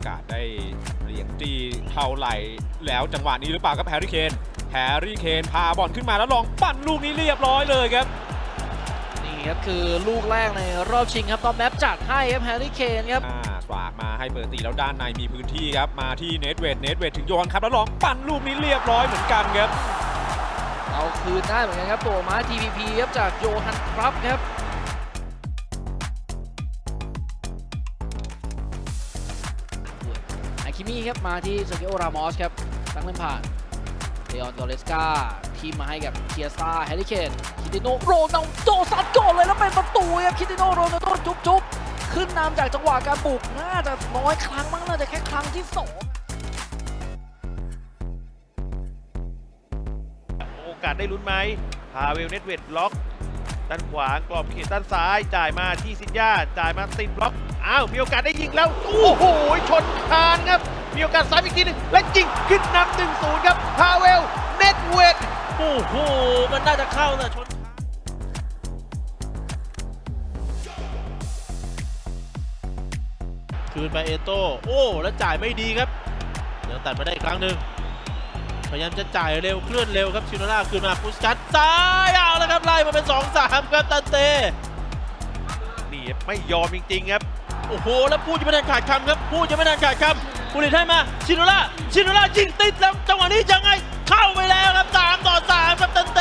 อกาสได้เรียงตีเท่าไหร่ แล้วจังหวะนี้หรือเปล่าครับแฮร์รี่เคนแฮร์รี่เคนพาบอลขึ้นมาแล้วลองปั้นลูกนี้เรียบร้อยเลยครับนี่ครับคือลูกแรกในรอบชิงครับตอมแมปจัดให้ครับแฮร์รี่เคนครับอ่าฝากมาให้เปิดตีแล้วด้านในมีพื้นที่ครับมาที่เนทเวดเนทเวดถึงโยนครับแล้วลองปั้นลูกนี้เรียบร้อยเหมือนกันครับเอาคืนได้เหมือนกันครับตัวม้า TPP ครับจากโยฮันครับครับ คิมี่ครับมาที่เซอร์เกโอรามอสครับตั้งเล่นผ่านเลออนโดเลสกาทีมมาให้กับเคียซ่าแฮร์รี่เคนคิติโนโรนัลโดซัดก่อนเลยแล้วเป็นประตูครับคิติโนโรนัลโดจุ๊บจุ๊บขึ้นนำจากจังหวะการบุกน่าจะน้อยครั้งมั้งน่าจะแค่ครั้งที่สองโอกาสได้ลุ้นไหมพาเวลเน็ตเวดล็อกด้านขวากรอบเขตด้านซ้าย จ่ายมาที่ซินยาจ่ายมาติดบล็อก อ้าวมีโอกาสได้ยิงแล้ว โอ้โห ชนคานครับ มีโอกาสซ้ายอีกทีหนึง และยิงขึ้นนำหนึ่งศูนย์ครับพาเวล เน็ตเวดโอ้โห มันน่าจะเข้าแต่ชนคืนไปเอโต้โอ้ แล้วจ่ายไม่ดีครับ เดี๋ยวตัดมาได้อีกครั้งหนึ่งพยายามจะจ่ายเร็วเคลื่อนเร็วครับชิโนล่าคืนมาพุสกัตซ้ายเอาแล้วครับไล่มาเป็น 2-3 ครับตันเตนี่ไม่ยอมจริงๆครับ โอ้โห แล้วพูดจะไม่ทันขาดคำครับ พูดจะไม่ทันขาดคำบุรีให้มา ชิโนล่าชิโนล่ายิงติดแล้วจังหวะนี้ยังไง เข้าไปแล้วครับ3ต่อ3ครับเต็มเต